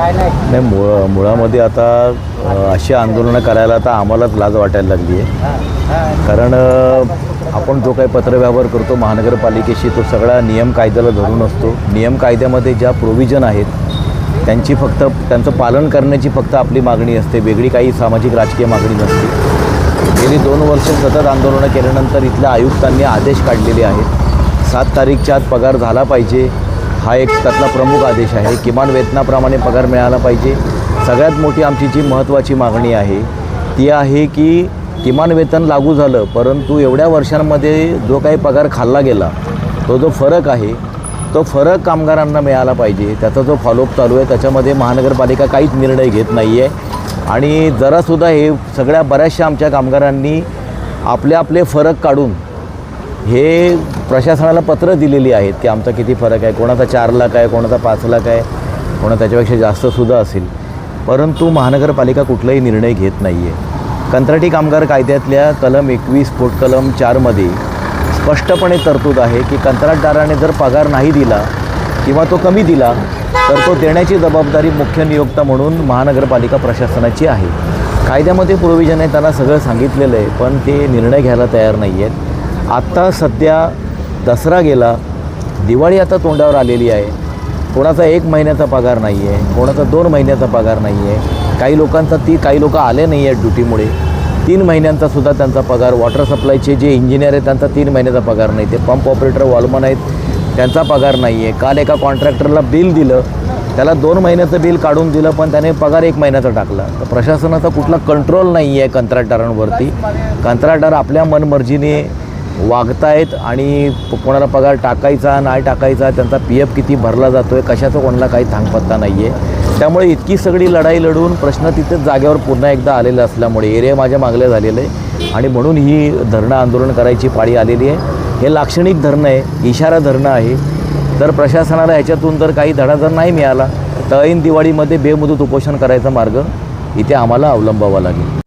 नाही. मुळ मुळामध्ये आता अशी आंदोलनं करायला आता आम्हालाच लाज वाटायला लागली आहे. कारण आपण जो काही पत्रव्यवहार करतो महानगरपालिकेशी तो सगळा नियम कायद्याला धरून असतो. नियम कायद्यामध्ये ज्या प्रोव्हिजन आहेत त्यांची फक्त त्यांचं पालन करण्याची फक्त आपली मागणी असते. वेगळी काही सामाजिक राजकीय मागणी नसते. गेली दोन वर्ष सतत आंदोलनं केल्यानंतर इथल्या आयुक्तांनी आदेश काढलेले आहेत. सात तारीखच्या आत पगार झाला पाहिजे. हा एक त्यातला प्रमुख आदेश आहे. किमान वेतनाप्रमाणे पगार मिळाला पाहिजे. सगळ्यात मोठी आमची जी महत्त्वाची मागणी आहे ती आहे की किमान वेतन लागू झालं परंतु एवढ्या वर्षांमध्ये जो काही पगार खाल्ला गेला तो जो फरक आहे तो फरक कामगारांना मिळाला पाहिजे. त्याचा जो फॉलोअप चालू आहे त्याच्यामध्ये महानगरपालिका काहीच निर्णय घेत नाही आहे आणि जरासुद्धा हे सगळ्या बऱ्याचशा आमच्या कामगारांनी आपले आपले फरक काढून हे प्रशासनाला पत्र दिलेली आहेत की आमचा किती फरक आहे कोणाचा चार लाख आहे कोणाचा पाच लाख आहे कोणा त्याच्यापेक्षा जास्तसुद्धा असेल. परंतु महानगरपालिका कुठलाही निर्णय घेत नाही आहे कंत्राटी कामगार कायद्यातल्या कलम एकवीस पोट कलम चारमध्ये स्पष्टपणे तरतूद आहे की कंत्राटदाराने जर पगार नाही दिला किंवा तो कमी दिला तर तो देण्याची जबाबदारी मुख्य नियोक्ता म्हणून महानगरपालिका प्रशासनाची आहे. कायद्यामध्ये प्रोव्हिजन आहे त्यांना सगळं सांगितलेलं आहे पण ते निर्णय घ्यायला तयार नाही आहेत आत्ता सध्या दसरा गेला दिवाळी आता तोंडावर आलेली आहे. कोणाचा एक महिन्याचा पगार नाही आहे कोणाचा दोन महिन्याचा पगार नाही आहे काही लोकांचा ती काही लोकं आले नाही आहेत ड्युटीमुळे. तीन महिन्यांचा सुद्धा त्यांचा पगार वॉटर सप्लायचे जे इंजिनियर आहेत त्यांचा तीन महिन्याचा पगार नाही. ते पंप ऑपरेटर वॉलमन आहेत त्यांचा पगार नाही आहे काल एका कॉन्ट्रॅक्टरला बिल दिलं. त्याला दोन महिन्याचं बिल काढून दिलं पण त्याने पगार एक महिन्याचा टाकला. तर प्रशासनाचा कुठला कंट्रोल नाही आहे कंत्राटदारांवरती. कंत्राटदार आपल्या मनमर्जीने वागतायत आणि कोणाला पगार टाकायचा नाही टाकायचा त्यांचा पी एफ किती भरला जातो आहे कशाचा कोणाला काही थांगपत्ता नाही आहे त्यामुळे इतकी सगळी लढाई लढून प्रश्न तिथेच जागेवर पुन्हा एकदा आलेला असल्यामुळे एरिया माझ्या मागल्या झालेलं आहे. आणि म्हणून ही धरणं आंदोलन करायची पाळी आलेली आहे. हे लाक्षणिक धरणं आहे इशारा धरणं आहे. तर प्रशासनाला ह्याच्यातून जर काही धडा जर नाही मिळाला तर ऐन दिवाळीमध्ये बेमुदत उपोषण करायचा मार्ग इथे आम्हाला अवलंबावा लागेल.